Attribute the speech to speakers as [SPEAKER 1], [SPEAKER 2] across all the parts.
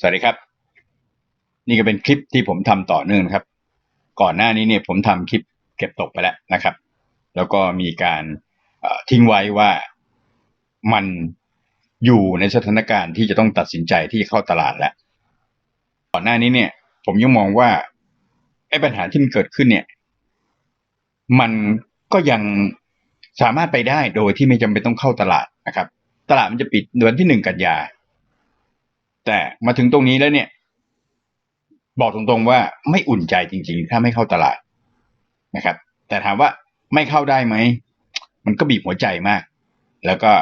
[SPEAKER 1] สวัสดีครับ นี่ก็เป็นคลิปที่ผมทำต่อเนื่องนะครับ ก่อนหน้านี้เนี่ยผมทำคลิปเก็บตกไปแล้วนะครับ แล้วก็มีการทิ้งไว้ว่ามันอยู่ในสถานการณ์ที่จะต้องตัดสินใจที่จะเข้าตลาดแล้ว ก่อนหน้านี้เนี่ย ผมยังมองว่าไอ้ปัญหาที่มันเกิดขึ้นเนี่ย มันก็ยังสามารถไปได้โดยที่ไม่จำเป็นต้องเข้าตลาดนะครับ ตลาดมันจะปิดเดือนที่หนึ่งกันยา แต่มาถึงตรงนี้แล้วเนี่ย บอกตรงๆว่าไม่อุ่นใจจริงๆ ถ้าไม่เข้าตลาดนะครับ แต่ถามว่าไม่เข้าได้ไหม มันก็บีบหัวใจมาก แล้วก็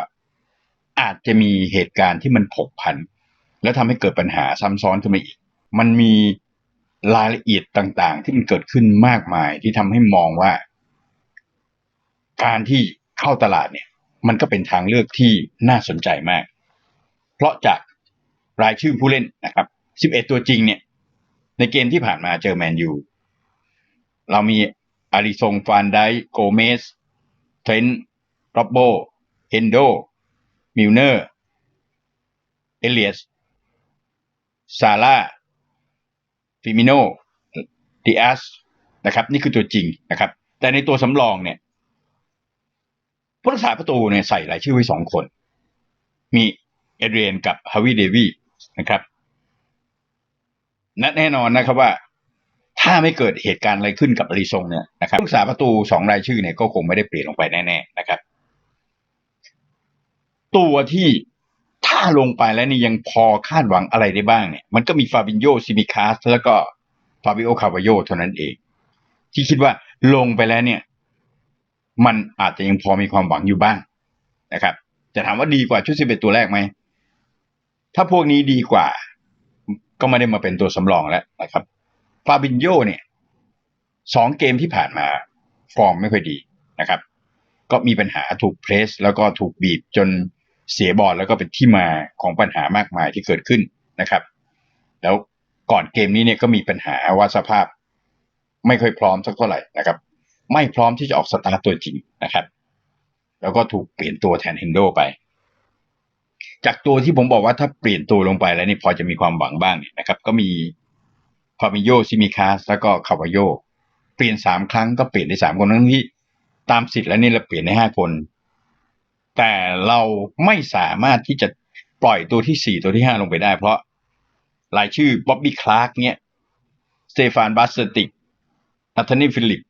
[SPEAKER 1] อาจจะมีเหตุการณ์ที่มันผกผัน แล้วทำให้เกิดปัญหาซ้ำซ้อนขึ้นมาอีก มันมีรายละเอียดต่างๆ ที่มันเกิดขึ้นมากมายที่ทำให้มองว่า การที่เข้าตลาดเนี่ย มันก็เป็นทางเลือกที่น่าสนใจมาก เพราะจาก รายชื่อผู้เล่นนะครับ 11 ตัวจริงเนี่ย ในเกมที่ผ่านมาเจอแมนยูเรามีอาริซงฟานไดโกเมสเทรนต์โรบโบเฮนโดมิลเนอร์ เอเลียสซาร่าฟิมิโนดิอาสนะครับ นี่คือตัวจริงนะครับ แต่ในตัวสำรองเนี่ยผู้รักษาประตูเนี่ยใส่รายชื่อไว้สองคน มีเอเดรียนกับฮาวิเดวี นะครับและแน่นอนนะครับว่า ถ้าไม่เกิดเหตุการณ์อะไรขึ้นกับอริซงเนี่ยนะครับผู้รักษาประตูสองรายชื่อเนี่ยก็คงไม่ได้เปลี่ยนลงไปแน่ๆนะครับ ตัวที่ถ้าลงไปแล้วนี่ยังพอคาดหวังอะไรได้บ้างเนี่ย มันก็มีฟาบินโยซิมิคาสแล้วก็ฟาบิโอคาวาโยเท่านั้นเอง ที่คิดว่าลงไปแล้วเนี่ย มันอาจจะยังพอมีความหวังอยู่บ้างนะครับ จะถามว่าดีกว่าชุดสิบเอ็ดตัวแรกไหม ถ้าพวกนี้ดีกว่า ก็ไม่ได้มาเป็นตัวสำรองแล้วนะครับฟาบินโยเนี่ยสองเกมที่ผ่านมาฟอร์มไม่ค่อยดีนะครับ ก็มีปัญหาถูกเพรส แล้วก็ถูกบีบจนเสียบอลแล้วก็เป็นที่มาของปัญหามากมายที่เกิดขึ้นนะครับ แล้วก่อนเกมนี้เนี่ยก็มีปัญหาว่าสภาพ ไม่ค่อยพร้อมสักเท่าไหร่นะครับ ไม่พร้อมที่จะออกสตาร์ตตัวจริงนะครับ แล้วก็ถูกเปลี่ยนตัวแทนเฮนโดไป จากตัวที่ผมบอกว่าถ้าเปลี่ยนตัวลงไปแล้วนี่พอจะมีความหวังบ้างเนี่ยนะครับ ก็มีฟามิโยซิมิคาสแล้วก็คาวาโยเปลี่ยนสามครั้งก็เปลี่ยนได้สามคนทั้งที่ตามสิทธิ์แล้วนี่เราเปลี่ยนได้ห้าคน แต่เราไม่สามารถที่จะปล่อยตัวที่สี่ตัวที่ห้าลงไปได้ เพราะรายชื่อบ๊อบบี้คลาร์กเนี่ยสเตฟานบาสเติกนัทนีฟิลิป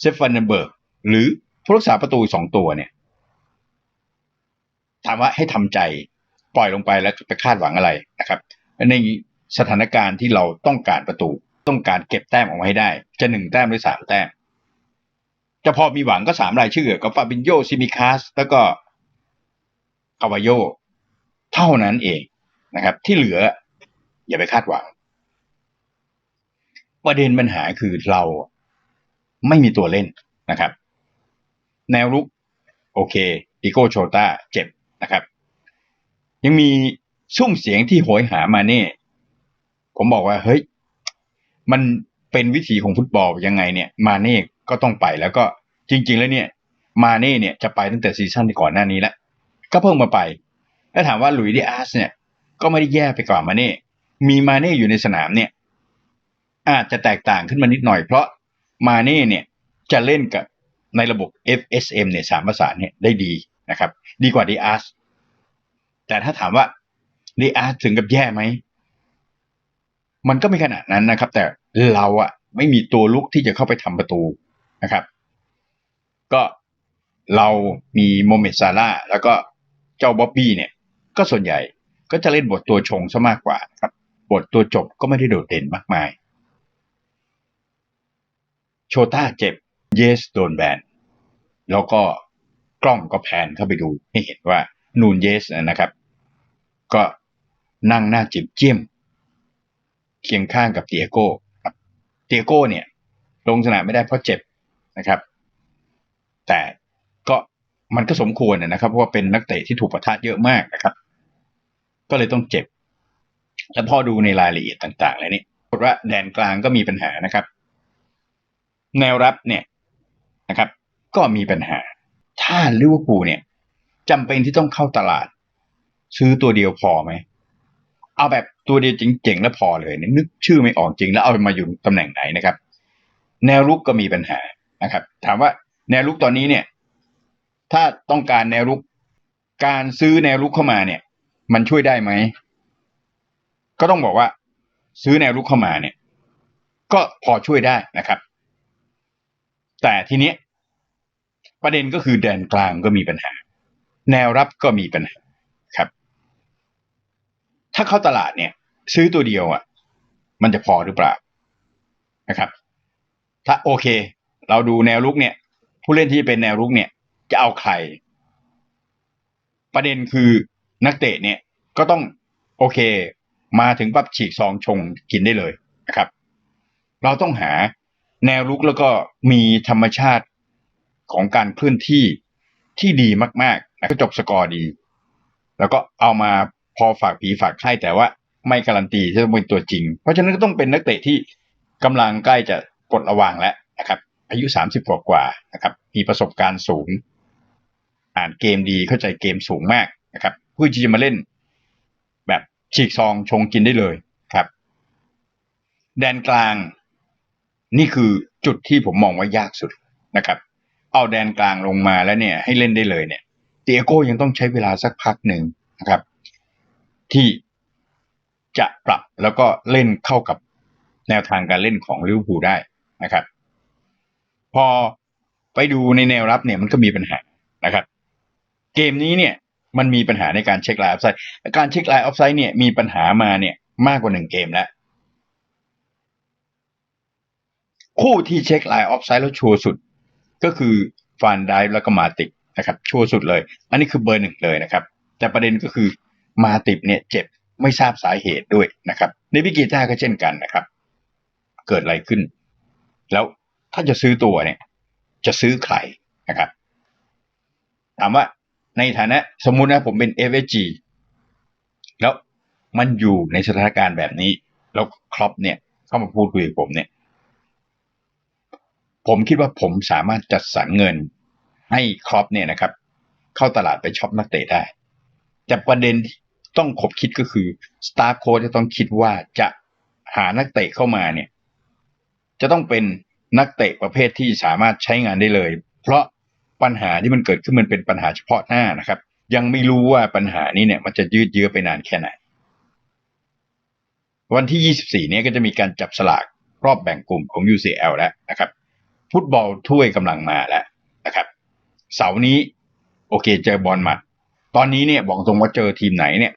[SPEAKER 1] เซฟานเนเบิร์กหรือผู้รักษาประตูสองตัวเนี่ย ถามว่าให้ทำใจ ปล่อยลงไปแล้วไปคาดหวังอะไรนะครับในสถานการณ์ที่เราต้องการประตู ต้องการเก็บแต้มออกมาให้ได้ จะหนึ่งแต้มหรือสามแต้มจะพอมีหวังก็สามรายชื่อ ก็ฟาบินโยซิมิคาส แล้วก็คาวาโยเท่านั้นเองนะครับ ที่เหลืออย่าไปคาดหวัง ประเด็นปัญหาคือเราไม่มีตัวเล่นนะครับ แนวรุก โอเค ดิโก้โชตาเจ็บนะครับ ยังมีซุ้มเสียงที่โหยหามาเน่ ผมบอกว่าเฮ้ย มันเป็นวิถีของฟุตบอลยังไงเนี่ย มาเน่ก็ต้องไปแล้วก็จริง ๆ แล้วเนี่ย มาเน่เนี่ยจะไปตั้งแต่ซีซั่นที่ก่อนหน้านี้แล้วก็เพิ่งมาไป แล้วถามว่าหลุยส์ดิอาสเนี่ย ก็ไม่ได้แย่ไปกว่ามาเน่ มีมาเน่อยู่ในสนามเนี่ย อาจจะแตกต่างขึ้นมานิดหน่อยเพราะมาเน่เนี่ยจะเล่นกับในระบบ FSM เนี่ยสามประสานเนี่ยได้ดีนะครับ ดีกว่าดีอาร์ส แต่ถ้าถามว่าดีอาร์ถึงกับแย่ไหม มันก็ไม่ขนาดนั้นนะครับ แต่เราอะไม่มีตัวลุกที่จะเข้าไปทำประตูนะครับ ก็เรามีโมเมดซาร่าแล้วก็เจ้าบ๊อบบี้เนี่ย ก็ส่วนใหญ่ก็จะเล่นบทตัวชงซะมากกว่าครับ บทตัวจบก็ไม่ได้โดดเด่นมากมาย โชต้าเจ็บเยสโดนแบนแล้วก็กล้องก็แพนเข้าไปดูให้เห็นว่า นูนเยสนะครับ ก็นั่งหน้าจิบเจียมเคียงข้างกับเตียโก้เตียโก้เนี่ย ลงสนามไม่ได้เพราะเจ็บนะครับ แต่ก็มันก็สมควรนะครับ เพราะว่าเป็นนักเตะที่ถูกประทะเยอะมากนะครับ ก็เลยต้องเจ็บ แล้วพอดูในรายละเอียดต่างๆแล้วนี่ปรากฏว่าแดนกลางก็มีปัญหานะครับ แนวรับเนี่ยนะครับ ก็มีปัญหา ถ้าลิเวอร์พูลเนี่ย จำเป็นที่ต้องเข้าตลาด ซื้อตัวเดียวพอไหม เอาแบบตัวเดียวเจ๋งๆแล้วพอเลยนึกชื่อไม่ออกจริงแล้วเอามาอยู่ตำแหน่งไหนนะครับ แนวรุกก็มีปัญหานะครับ ถามว่าแนวรุกตอนนี้เนี่ย ถ้าต้องการแนวรุกการซื้อแนวรุกเข้ามาเนี่ย มันช่วยได้ไหม ก็ต้องบอกว่า ซื้อแนวรุกเข้ามาเนี่ย ก็พอช่วยได้นะครับ แต่ทีเนี้ยประเด็นก็คือแดนกลางก็มีปัญหา แนวรับก็มีปัญหาครับ ถ้าเข้าตลาดเนี่ย ซื้อตัวเดียวอะ มันจะพอหรือเปล่านะครับ ถ้าโอเค เราดูแนวลุกเนี่ย ผู้เล่นที่เป็นแนวลุกเนี่ย จะเอาใคร ประเด็นคือนักเตะเนี่ยก็ต้องโอเค มาถึงปั๊บฉีกซองชงกินได้เลยนะครับ เราต้องหาแนวลุกแล้วก็มีธรรมชาติของการเคลื่อนที่ที่ดีมาก ๆ ก็จบสกอร์ดี แล้วก็เอามาพอฝากผีฝากไข้แต่ว่าไม่การันตีที่จะเป็นตัวจริง เพราะฉะนั้นก็ต้องเป็นนักเตะที่กำลังใกล้จะกดระวางแล้วนะครับ อายุสามสิบกว่ากว่านะครับ มีประสบการณ์สูง อ่านเกมดีเข้าใจเกมสูงมากนะครับเพื่อที่จะมาเล่น แบบฉีกซองชงกินได้เลยครับ แดนกลาง นี่คือจุดที่ผมมองว่ายากสุดนะครับ เอาแดนกลางลงมาแล้วเนี่ย ให้เล่นได้เลยเนี่ย เตียโก้ยังต้องใช้เวลาสักพักหนึ่งนะครับ ที่จะปรับแล้วก็เล่นเข้ากับแนวทางการเล่นของลิเวอร์พูลได้นะครับ พอไปดูในแนวรับเนี่ยมันก็มีปัญหานะครับ เกมนี้เนี่ยมันมีปัญหาในการเช็คไลน์ออฟไซด์การเช็คไลน์ออฟไซด์เนี่ยมีปัญหามาเนี่ยมากกว่าหนึ่งเกมแล้ว คู่ที่เช็คไลน์ออฟไซด์แล้วชัวร์สุด ก็คือฟานไดแล้วก็มาติก นะครับชั่วสุดเลย อันนี้คือเบอร์หนึ่งเลยนะครับ แต่ประเด็นก็คือมาติกเนี่ยเจ็บไม่ทราบสาเหตุด้วยนะครับในวิกิต้าก็เช่นกันนะครับ เกิดอะไรขึ้น แล้วถ้าจะซื้อตัวเนี่ย จะซื้อใครนะครับ ถามว่าในฐานะสมมุตินะผมเป็น FSG แล้วมันอยู่ในสถานการณ์แบบนี้ แล้วครอปเนี่ย เข้ามาพูดคุยกับผมเนี่ย ผมคิดว่าผมสามารถจัดสรรเงิน ให้ครอปเนี่ยนะครับ เข้าตลาดไปช็อปนักเตะได้ แต่ประเด็นต้องขบคิดก็คือสตาฟโค้ชจะต้องคิดว่าจะหานักเตะเข้ามาเนี่ย จะต้องเป็นนักเตะประเภทที่สามารถใช้งานได้เลย เพราะปัญหาที่มันเกิดขึ้นมันเป็นปัญหาเฉพาะหน้านะครับ ยังไม่รู้ว่าปัญหานี้เนี่ย มันจะยืดเยื้อไปนานแค่ไหน วันที่ 24เนี้ยก็จะมีการจับสลากรอบแบ่งกลุ่มของ UCL แล้วนะครับ ฟุตบอลถ้วยกำลังมาแล้ว เสาร์นี้ โอเค เจอบอลมัดตอนนี้เนี่ยบอกตรงว่าเจอทีมไหนเนี่ย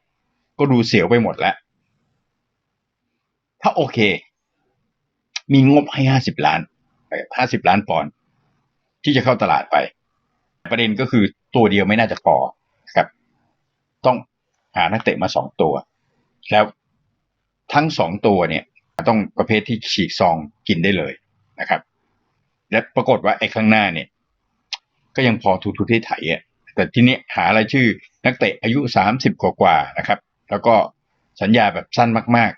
[SPEAKER 1] ก็ดูเสียวไปหมดแล้ว ถ้าโอเค มีงบให้ห้าสิบล้านห้าสิบล้านปอนด์ที่จะเข้าตลาดไป ประเด็นก็คือตัวเดียวไม่น่าจะพอครับ ต้องหานักเตะมาสองตัว แล้วทั้งสองตัวเนี่ย ต้องประเภทที่ฉีกซองกินได้เลยนะครับ และปรากฏว่าไอ้ข้างหน้าเนี่ย ก็ยังพอทุทุที่ไถอะแต่ทีนี้หาอะไรายชื่อนักเตะอายุสามสิบกว่านะครับ แล้วก็สัญญาแบบสั้นมาก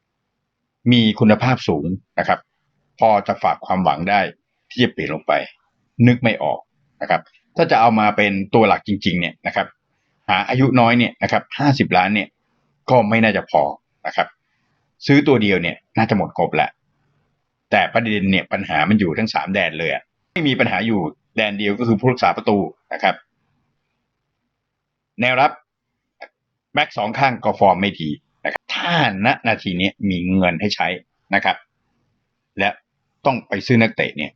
[SPEAKER 1] ๆ มีคุณภาพสูงนะครับ พอจะฝากความหวังได้ที่จะเปลี่ยนลงไป นึกไม่ออกนะครับ ถ้าจะเอามาเป็นตัวหลักจริง ๆ เนี่ยนะครับ หาอายุน้อยเนี่ยนะครับห้าสิบล้านเนี่ย ก็ไม่น่าจะพอนะครับ ซื้อตัวเดียวเนี่ย น่าจะหมดงบแหละแต่ประเด็นเนี่ยปัญหามันอยู่ทั้งสามแดนเลยอะ ม่มีปัญหาอยู่แดนเดียวก็คือผู้รักษาประตูนะครับ แนวรับแบ็กสองข้างก็ฟอร์มไม่ดีนะครับถ้าณนาทีนี้มีเงินให้ใช้นะครับ และต้องไปซื้อนักเตะเนี่ย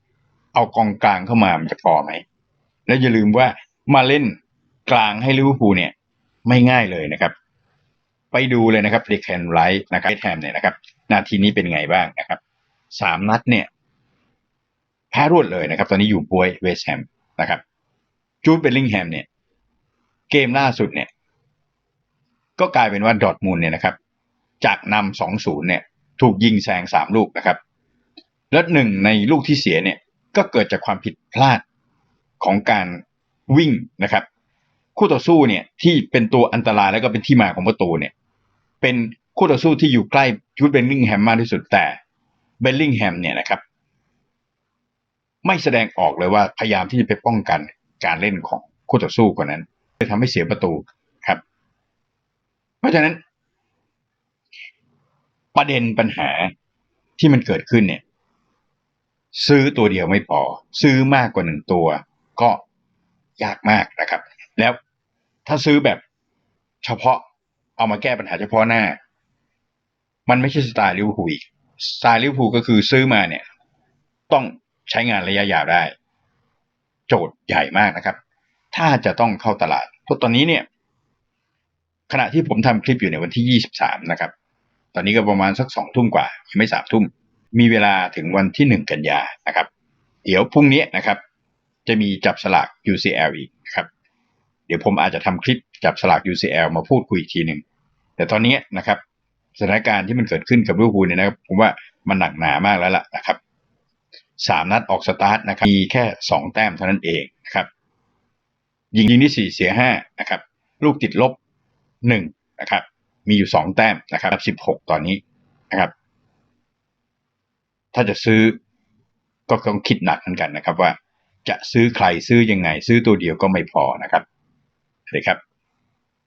[SPEAKER 1] เอากองกลางเข้ามามันจะพอไหม แล้วอย่าลืมว่ามาเล่นกลางให้ลิเวอร์พูลเนี่ย ไม่ง่ายเลยนะครับ ไปดูเลยนะครับเดคแคนไรท์นะครับแฮมเนี่ยนะครับ นาทีนี้เป็นไงบ้างนะครับสามนัดเนี่ย แพ้รวดเลยนะครับ ตอนนี้อยู่บวยเวสแฮมนะครับจูดเบลลิงแฮมเนี่ย เกมล่าสุดเนี่ย ก็กลายเป็นว่าดอทมูลเนี่ยนะครับ จากนำสองศูนย์เนี่ย ถูกยิงแซงสามลูกนะครับ และหนึ่งในลูกที่เสียเนี่ย ก็เกิดจากความผิดพลาดของการวิ่งนะครับ คู่ต่อสู้เนี่ย ที่เป็นตัวอันตรายแล้วก็เป็นที่มาของประตูเนี่ย เป็นคู่ต่อสู้ที่อยู่ใกล้จูดเบลลิงแฮมมากที่สุดแต่เบลลิงแฮมเนี่ยนะครับ ไม่แสดงออกเลยว่าพยายามที่จะไปป้องกันการเล่นของคู่ต่อสู้คนนั้นเลยทำให้เสียประตูครับ เพราะฉะนั้น ประเด็นปัญหาที่มันเกิดขึ้นเนี่ย ซื้อตัวเดียวไม่พอ ซื้อมากกว่าหนึ่งตัว ก็ยากมากนะครับ แล้วถ้าซื้อแบบเฉพาะเอามาแก้ปัญหาเฉพาะหน้า มันไม่ใช่สไตล์ลิวพูอีกสไตล์ลิวพูก็คือซื้อมาเนี่ย ต้อง ใช้งานระยะยาวได้ โจทย์ใหญ่มากนะครับ ถ้าจะต้องเข้าตลาดเพราะตอนนี้เนี่ย ขณะที่ผมทำคลิปอยู่ในวันที่ 23 นะครับ ตอนนี้ก็ประมาณสักสองทุ่มกว่ายังไม่สามทุ่ม มีเวลาถึงวันที่หนึ่งกันยานะครับ เดี๋ยวพรุ่งนี้นะครับ จะมีจับสลาก UCL อีกนะครับ เดี๋ยวผมอาจจะทำคลิปจับสลาก UCL มาพูดคุยอีกทีหนึ่งแต่ตอนนี้นะครับสถานการณ์ที่มันเกิดขึ้นกับลิเวอร์พูลเนี่ยนะครับผมว่ามันหนักหนามากแล้วล่ะนะครับ สามนัดออกสตาร์ทนะครับ มีแค่สองแต้มเท่านั้นเองนะครับ ยิงยิงที่สี่เสียห้านะครับ ลูกติดลบหนึ่งนะครับ มีอยู่สองแต้มนะครับสิบหกตอนนี้นะครับ ถ้าจะซื้อก็ต้องคิดหนักเหมือนกันนะครับว่าจะซื้อใครซื้อยังไง ซื้อตัวเดียวก็ไม่พอนะครับสวัสดีครับ